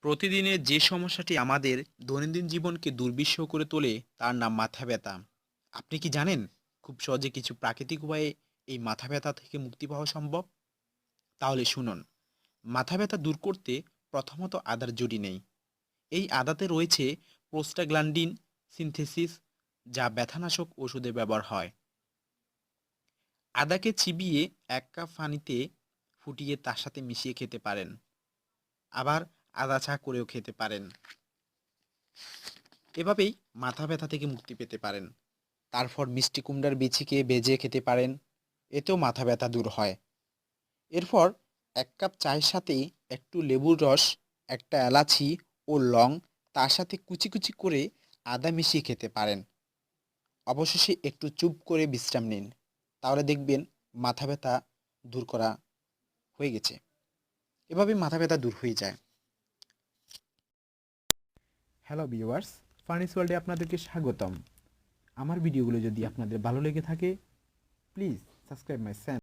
প্রতিদিনের যে সমস্যাটি আমাদের দৈনন্দিন জীবনকে দুর্বিষহ করে তোলে, তার নাম মাথা ব্যথা। আপনি কি জানেন খুব সহজে কিছু প্রাকৃতিক উপায়ে এই মাথা ব্যথা থেকে মুক্তি পাওয়া সম্ভব? তাহলে শুনুন। মাথা ব্যথা দূর করতে প্রথমত আদার জুড়ি নেই। এই আদাতে রয়েছে প্রোস্টাগ্ল্যান্ডিন সিনথেসিস, যা ব্যথানাশক ওষুধে ব্যবহার হয়। আদাকে চিবিয়ে এক কাপ পানিতে ফুটিয়ে তার সাথে মিশিয়ে খেতে পারেন। আবার আদা চা করেও খেতে পারেন। এভাবেই মাথা ব্যথা থেকে মুক্তি পেতে পারেন। তারপর মিষ্টি কুমড়ার বিচিকে বেজে খেতে পারেন। এতেও মাথা ব্যথা দূর হয়। এরপর এক কাপ চায়ের সাথে একটু লেবুর রস, একটা এলাচি ও লং তার সাথে কুচি কুচি করে আদা মিশিয়ে খেতে পারেন। অবশেষে একটু চুপ করে বিশ্রাম নিন। তাহলে দেখবেন মাথা ব্যথা দূর করা হয়ে গেছে। এভাবে মাথা ব্যথা দূর হয়ে যায়। হ্যালো ভিউয়ার্স ফার্নিস ওয়ার্ল্ডে আপনাদেরকে স্বাগতম। আমার ভিডিওগুলো যদি আপনাদের ভালো লেগে থাকে প্লিজ সাবস্ক্রাইব মাই চ্যানেল